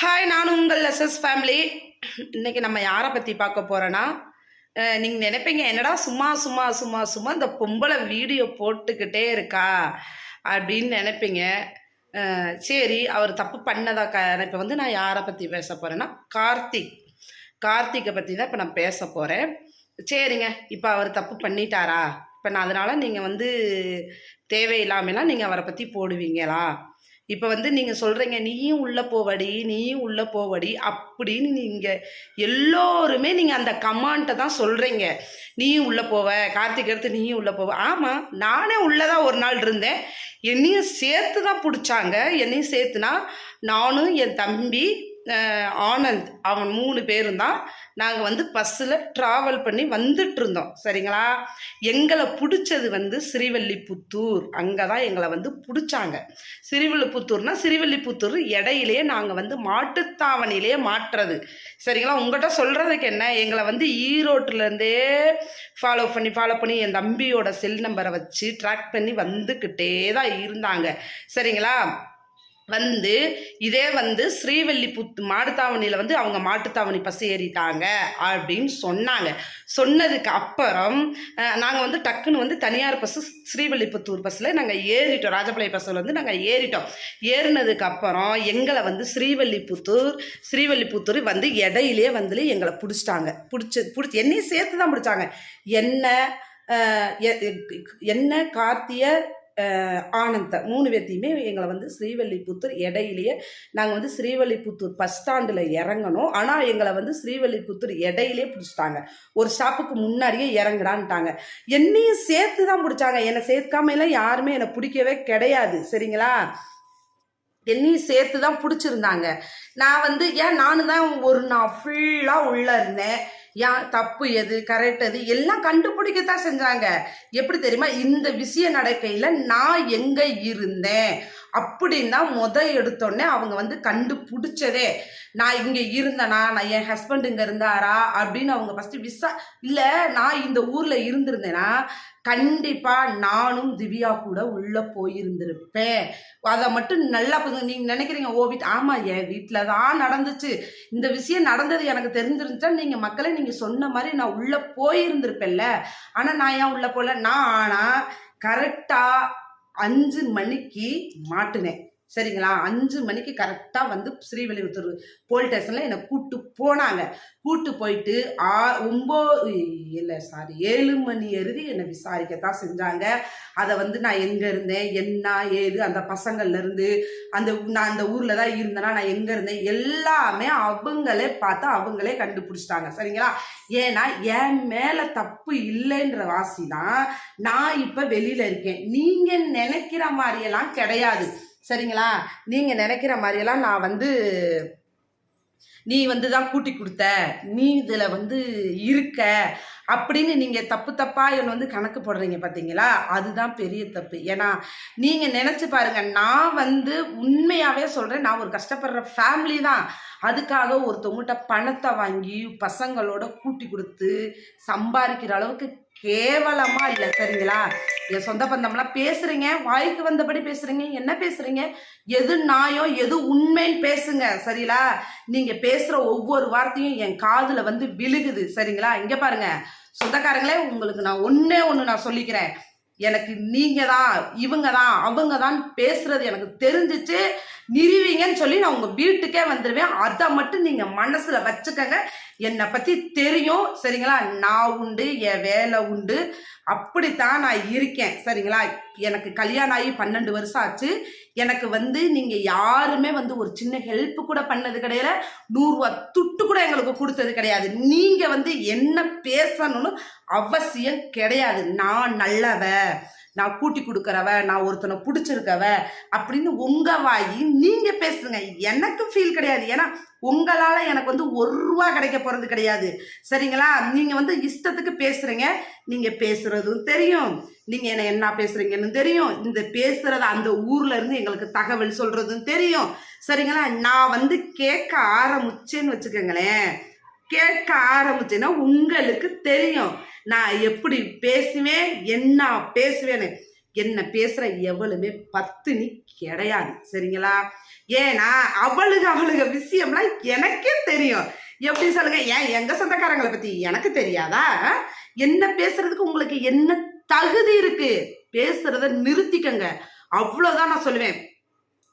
Hi நான் உங்கள் SS family இன்றைக்கி நம்ம யாரை பற்றி பார்க்க போகிறோன்னா நீங்கள் நினைப்பீங்க என்னடா சும்மா சும்மா சும்மா சும்மா இந்த பொம்பளை வீடியோ போட்டுக்கிட்டே இருக்கா? அப்படின்னு நினைப்பீங்க. சரி அவர் தப்பு பண்ணதா க இப்போ வந்து நான் யாரை பற்றி பேச போகிறேன்னா கார்த்திக். கார்த்திக்கை பற்றி தான் இப்போ நான் பேச போகிறேன் சரிங்க இப்போ அவர் தப்பு பண்ணிட்டாரா? இப்போ நான் அதனால் நீங்கள் வந்து தேவையில்லாமலாம் நீங்கள் அவரை பற்றி போடுவீங்களா? இப்போ வந்து நீங்கள் சொல்கிறீங்க நீயும் உள்ளே போவடி நீயும் உள்ளே போவடி அப்படின்னு நீங்கள் எல்லோருமே நீங்கள் அந்த கமாண்ட்டை தான் சொல்கிறீங்க நீயும் உள்ளே போவ கார்த்திக் எடுத்து நீயும் உள்ளே போவ. ஆமாம் நானே உள்ளே தான் ஒரு நாள் இருந்தேன். என்னையும் சேர்த்து தான் பிடிச்சாங்க. என்னையும் சேர்த்துனா நானும் என் தம்பி ஆனந்த் அவன் மூணு பேரும் தான் நாங்கள் வந்து பஸ்ஸில் ட்ராவல் பண்ணி வந்துட்டு இருந்தோம். சரிங்களா? எங்களை பிடிச்சது வந்து ஸ்ரீவல்லிபுத்தூர் அங்கே தான் எங்களை வந்து பிடிச்சாங்க. சிறுவில்லிபுத்தூர்னா சிறுவில்லிபுத்தூர் இடையிலேயே நாங்கள் வந்து மாட்டுத்தாவணிலேயே மாட்டுறது. சரிங்களா? உங்கள்கிட்ட சொல்கிறதுக்கு என்ன? எங்களை வந்து ஈரோட்டிலேருந்தே ஃபாலோ பண்ணி ஃபாலோ பண்ணி என் தம்பியோட செல் நம்பரை வச்சு ட்ராக் பண்ணி வந்துக்கிட்டே தான் இருந்தாங்க. சரிங்களா? வந்து இதே வந்து ஸ்ரீவல்லிபுத் மாட்டுத்தாவணியில் வந்து அவங்க மாட்டுத்தாவணி பஸ் ஏறிட்டாங்க அப்படின்னு சொன்னாங்க. சொன்னதுக்கு அப்புறம் நாங்கள் வந்து டக்குன்னு வந்து தனியார் பஸ்ஸு ஸ்ரீவல்லிபுத்தூர் பஸ்ஸில் நாங்கள் ஏறிட்டோம். ராஜபாளைய பஸ்ஸில் வந்து நாங்கள் ஏறிட்டோம். ஏறினதுக்கு அப்புறம் எங்களை வந்து ஸ்ரீவல்லிபுத்தூர் ஸ்ரீவல்லிபுத்தூர் வந்து இடையிலே வந்து எங்களை பிடிச்சிட்டாங்க. பிடிச்சி பிடிச்சி என்னையும் சேர்த்து தான் பிடிச்சாங்க. என்ன என்ன கார்த்திய ஆனந்த. மூணு பேர்த்தையுமே எங்களை வந்து ஸ்ரீவல்லிபுத்தூர் இடையிலேயே நாங்கள் வந்து ஸ்ரீவல்லிபுத்தூர் பஸ் ஸ்டாண்டில் இறங்கணும். ஆனால் எங்களை வந்து ஸ்ரீவல்லிபுத்தூர் இடையிலே பிடிச்சிட்டாங்க. ஒரு ஸ்டாப்புக்கு முன்னாடியே இறங்குடான்ட்டாங்க. என்னையும் சேர்த்து தான் பிடிச்சாங்க. என்னை சேர்க்காம எல்லாம் யாருமே என்னை பிடிக்கவே கிடையாது. சரிங்களா? என்னையும் சேர்த்து தான் பிடிச்சிருந்தாங்க. நான் வந்து ஏன் நானும் தான் ஒரு நான் ஃபுல்லாக உள்ளே இருந்தேன். யா தப்பு எது கரெக்ட் எது எல்லாம் கண்டுபிடிக்கத்தான் செஞ்சாங்க. எப்படி தெரியுமா? இந்த விஷயம் நடக்கையில் நான் எங்கே இருந்தேன்? அப்படின்னா முத எடுத்தோடனே அவங்க வந்து கண்டுபிடிச்சதே நான் இங்கே இருந்தேனா? நான் என் ஹஸ்பண்ட் இங்கே இருந்தாரா? அப்படின்னு அவங்க ஃபஸ்ட்டு விசா இல்லை நான் இந்த ஊரில் இருந்திருந்தேன்னா கண்டிப்பாக நானும் திவ்யா கூட உள்ளே போயிருந்திருப்பேன். அதை மட்டும் நல்லா நீங்கள் நினைக்கிறீங்க ஓ வீட் ஆமாம் என் வீட்டில் தான் நடந்துச்சு. இந்த விஷயம் நடந்தது எனக்கு தெரிஞ்சிருந்துச்சா நீங்கள் மக்களை நீங்கள் சொன்ன மாதிரி நான் உள்ளே போயிருந்திருப்பேன்ல. ஆனால் நான் ஏன் உள்ளே போகல நான் ஆனால் கரெக்டாக அஞ்சு மணிக்கு மாட்டுனேன். சரிங்களா? அஞ்சு மணிக்கு கரெக்டாக வந்து ஸ்ரீவில்லிபுத்தூர் போலீஸ் ஸ்டேஷனில் என்னை கூப்பிட்டு போனாங்க. கூப்பிட்டு போயிட்டு ஆ ஒம்போ இல்லை சாரி ஏழு மணி எழுதி என்னை விசாரிக்கத்தான் செஞ்சாங்க. அதை வந்து நான் எங்கே இருந்தேன்? என்ன ஏது அந்த பசங்கள்லேருந்து அந்த நான் அந்த ஊரில் தான் இருந்தேனா நான் எங்கே இருந்தேன்? எல்லாமே அவங்களே பார்த்து அவங்களே கண்டுபிடிச்சிட்டாங்க. சரிங்களா? ஏன்னா என் மேலே தப்பு இல்லைன்ற வாசி தான் நான் இப்போ வெளியில் இருக்கேன். நீங்கள் நினைக்கிற மாதிரியெல்லாம் கிடையாது. சரிங்களா? நீங்கள் நினைக்கிற மாதிரியெல்லாம் நான் வந்து நீ வந்து தான் கூட்டி கொடுத்த நீ இதில் வந்து இருக்க அப்படின்னு நீங்கள் தப்பு தப்பாக என்னை வந்து கணக்கு போடுறீங்க பார்த்தீங்களா அதுதான் பெரிய தப்பு. ஏன்னா நீங்கள் நினச்சி பாருங்கள் நான் வந்து உண்மையாகவே சொல்கிறேன் நான் ஒரு கஷ்டப்படுற ஃபேமிலி தான். அதுக்காக ஒருத்தவங்கள்ட்ட பணத்தை வாங்கி பசங்களோட கூட்டி கொடுத்து சம்பாதிக்கிற அளவுக்கு கேவலமாக இல்லை சரிங்களா? என் சொந்த பந்தம்லாம் பேசுறீங்க வாய்க்கு வந்தபடி பேசுறீங்க என்ன பேசுறீங்க? எது நாயம் எது உண்மைன்னு பேசுங்க சரிங்களா நீங்க பேசுற ஒவ்வொரு வார்த்தையும் என் காதுல வந்து விழுகுது சரிங்களா? இங்க பாருங்க. சொந்தக்காரங்களே உங்களுக்கு நான் ஒன்னே ஒன்று நான் சொல்லிக்கிறேன். எனக்கு நீங்க தான் இவங்க தான் அவங்க தான் பேசுறது எனக்கு தெரிஞ்சிச்சு. நிறுவீங்கன்னு சொல்லி நான் உங்க வீட்டுக்கே வந்துடுவேன் அதை மட்டும் நீங்க மனசுல வச்சுக்கங்க. என்னை பத்தி தெரியும். சரிங்களா? நான் உண்டு என் வேலை உண்டு. அப்படித்தான் நான் இருக்கேன். சரிங்களா? எனக்கு கல்யாணம் ஆகி பன்னெண்டு வருஷம் ஆச்சு. எனக்கு வந்து நீங்கள் யாருமே வந்து ஒரு சின்ன ஹெல்ப் கூட பண்ணது கிடையாது நூறுரூவா துட்டு கூட எங்களுக்கு கொடுத்தது கிடையாது. நீங்கள் வந்து என்ன பேசணும்னு அவசியம் கிடையாது. நான் நல்லவ நான் கூட்டி கொடுக்குறவ நான் ஒருத்தனை பிடிச்சிருக்கவ அப்படின்னு உங்கள் வாயி நீங்கள் பேசுங்க. எனக்கு ஃபீல் கிடையாது. ஏன்னா உங்களால் எனக்கு வந்து ஒரு ரூபா கிடைக்க போகிறது கிடையாது. சரிங்களா? நீங்கள் வந்து இஷ்டத்துக்கு பேசுகிறீங்க நீங்கள் பேசுகிறதும் தெரியும். நீங்கள் என்ன என்ன பேசுகிறீங்கன்னு தெரியும். இந்த பேசுகிறத அந்த ஊரில் இருந்து எங்களுக்கு தகவல் சொல்கிறதும் தெரியும். சரிங்களா? நான் வந்து கேட்க ஆரம்பிச்சேன்னு வச்சுக்கோங்களேன். கேட்க ஆரம்பிச்சேன்னா உங்களுக்கு தெரியும். நான் எப்படி பேசுவேன் என்ன பேசுவேன்னு. என்ன பேசுற எவளுமே பத்தினி கிடையாது. சரிங்களா? ஏன்னா அவளுக அவளுக விஷயம்லாம் எனக்கே தெரியும். எப்படி சொல்லுங்க? ஏன் எங்க சொந்தக்காரங்களை பத்தி எனக்கு தெரியாதா? என்ன பேசுறதுக்கு உங்களுக்கு என்ன தகுதி இருக்கு? பேசுறத நிறுத்திக்கங்க. அவ்வளவுதான் நான் சொல்லுவேன்.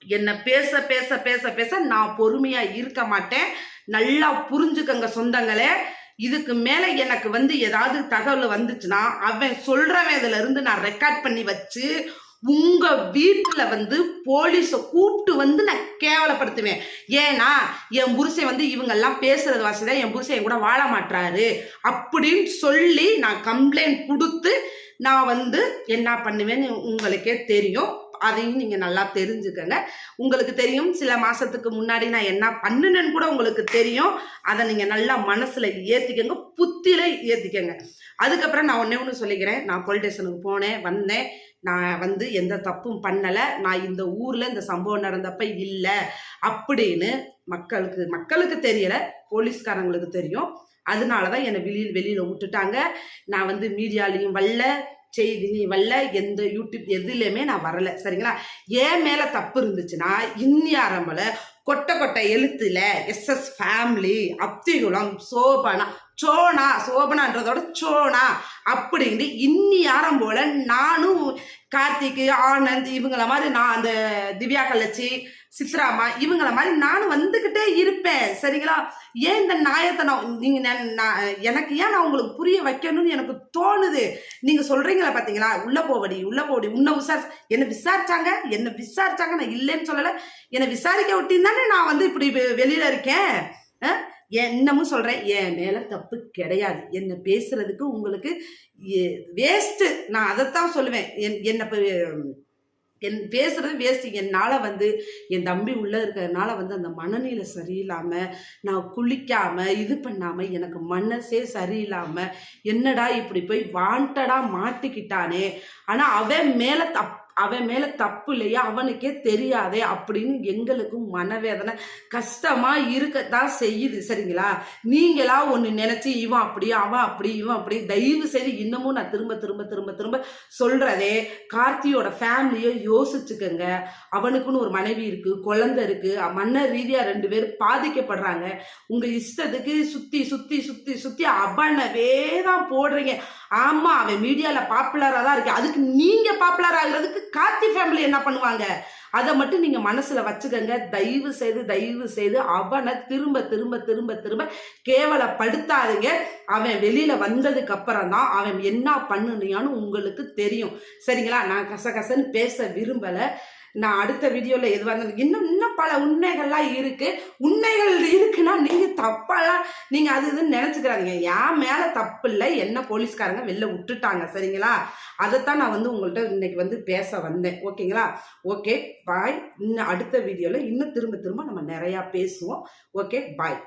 என்ன பேச பேச பேச பேச நான் பொறுமையா இருக்க மாட்டேன். நல்லா புரிஞ்சுக்கங்க சொந்தங்களே. இதுக்கு மேல எனக்கு வந்து ஏதாவது தகவல் வந்துச்சுன்னா அவன் சொல்றவன் இதுல இருந்து நான் ரெக்கார்ட் பண்ணி வச்சு உங்க வீட்டுல வந்து போலீஸை கூப்பிட்டு வந்து நான் கேவலப்படுத்துவேன். ஏன்னா என் புருஷன் வந்து இவங்க எல்லாம் பேசுறது வாசிதான் என் புருஷன் என் கூட வாழ மாட்டாரு அப்படின்னு சொல்லி நான் கம்ப்ளைண்ட் கொடுத்து நான் வந்து என்ன பண்ணுவேன்னு உங்களுக்கே தெரியும். அதையும் நீங்க நல்லா தெரிஞ்சுக்கங்க. உங்களுக்கு தெரியும் சில மாசத்துக்கு முன்னாடி நான் என்ன பண்ணுனேன்னு கூட உங்களுக்கு தெரியும். அதை நீங்க நல்லா மனசுல ஏத்திக்கங்க புத்தியில ஏத்திக்கங்க. அதுக்கப்புறம் நான் ஒன்னே ஒன்று சொல்லிக்கிறேன். நான் போலீஸ் ஸ்டேஷனுக்கு போனேன் வந்தேன். நான் வந்து எந்த தப்பும் பண்ணலை. நான் இந்த ஊரில் இந்த சம்பவம் நடந்தப்ப இல்லை அப்படின்னு மக்களுக்கு மக்களுக்கு தெரியலை போலீஸ்காரங்களுக்கு தெரியும். அதனால தான் என்னை வெளியில் வெளியில் விட்டுட்டாங்க. நான் வந்து மீடியாலையும் வரல. செய்தி நீ வரல எந்த யூடியூப் எதுலேயுமே நான் வரல. சரிங்களா? ஏன் மேலே தப்பு இருந்துச்சுன்னா இன்னி ஆரம்பல கொட்டை கொட்டை எழுத்துல எஸ்எஸ் ஃபேமிலி அப்திகுளம் சோபனா சோனா சோபனான்றதோட சோனா அப்படின்னு இன்னி யாரம் போல நானும் கார்த்திக் ஆனந்த் இவங்கள மாதிரி நான் அந்த திவ்யா கலச்சி சித்ராமா இவங்கள மாதிரி நானும் வந்துக்கிட்டே இருப்பேன். சரிங்களா? ஏன் இந்த நியாயத்தை நான் நீங்க நான் எனக்கு ஏன் நான் உங்களுக்கு புரிய வைக்கணும்னு எனக்கு தோணுது? நீங்க சொல்றீங்களா பாத்தீங்களா? உள்ள போவடி உள்ள போவடி உன்னை விசாரி என்ன விசாரிச்சாங்க என்ன விசாரிச்சாங்க நான் இல்லைன்னு சொல்லல. என்னை விசாரிக்க விட்டின்னு தானே நான் வந்து இப்படி வெளியில் வெளியில இருக்கேன். என்னமும் இன்னமும் சொல்றேன் என் மேல தப்பு கிடையாது. என்ன பேசுறதுக்கு உங்களுக்கு வேஸ்ட்டு நான் அதைத்தான் சொல்லுவேன். என் என்ன என் பேசுறது வேஸ்ட் என்னால் வந்து என் தம்பி உள்ளே இருக்கிறதுனால வந்து அந்த மனநிலை சரியில்லாமல் நான் குளிக்காமல் இது பண்ணாமல் எனக்கு மனசே சரியில்லாமல் என்னடா இப்படி போய் வாண்டடாக மாட்டிக்கிட்டானே. ஆனால் அவன் மேலே தப்பு அவன் மேலே தப்பு இல்லையா? அவனுக்கே தெரியாதே அப்படின்னு எங்களுக்கும் மனவேதனை கஷ்டமாக இருக்கத்தான் செய்யுது சரிங்களா? நீங்களா ஒன்று நினச்சி இவன் அப்படி அவன் அப்படி இவன் அப்படி தயவு செய்து இன்னமும் நான் திரும்ப திரும்ப திரும்ப திரும்ப சொல்கிறதே கார்த்தியோட ஃபேமிலியை யோசிச்சுக்கங்க. அவனுக்குன்னு ஒரு மனைவி இருக்கு குழந்தை இருக்கு. மன்ன ரீதியா ரெண்டு பேர் பாதிக்கப்படுறாங்க. உங்க இஷ்டத்துக்கு சுத்தி சுத்தி சுத்தி சுத்தி அவனவே தான் போடுறீங்க. ஆமா அவன் மீடியால பாப்புலரா தான் இருக்கு. அதுக்கு நீங்க பாப்புலர் ஆகுறதுக்கு கார்த்தி ஃபேமிலி என்ன பண்ணுவாங்க? அதை மட்டும் நீங்க மனசுல வச்சுக்கோங்க. தயவு செய்து தயவு செய்து அவனை திரும்ப திரும்ப திரும்ப திரும்ப கேவலப்படுத்தாதீங்க. அவன் வெளியில வந்ததுக்கு அப்புறம் தான் அவன் என்ன பண்ணுனியான்னு உங்களுக்கு தெரியும். சரிங்களா? நான் கசகசன்னு பேச விரும்பலை. நான் அடுத்த வீடியோவில் எதுவாக இருந்தாலும் இன்னும் இன்னும் பல உண்மைகள்லாம் இருக்குது உண்மைகள் இருக்குன்னா நீங்கள் தப்பாலாம் நீங்கள் அது இதுன்னு நினச்சிக்கிறாதீங்க. என் மேலே தப்பு இல்லை. என்ன போலீஸ்காரங்க வெளில விட்டுட்டாங்க. சரிங்களா? அதைத்தான் நான் வந்து உங்கள்கிட்ட இன்னைக்கு வந்து பேச வந்தேன். ஓகேங்களா? ஓகே பாய் இன்னும் அடுத்த வீடியோவில் இன்னும் திரும்ப திரும்ப நம்ம நிறையா பேசுவோம். Okay bye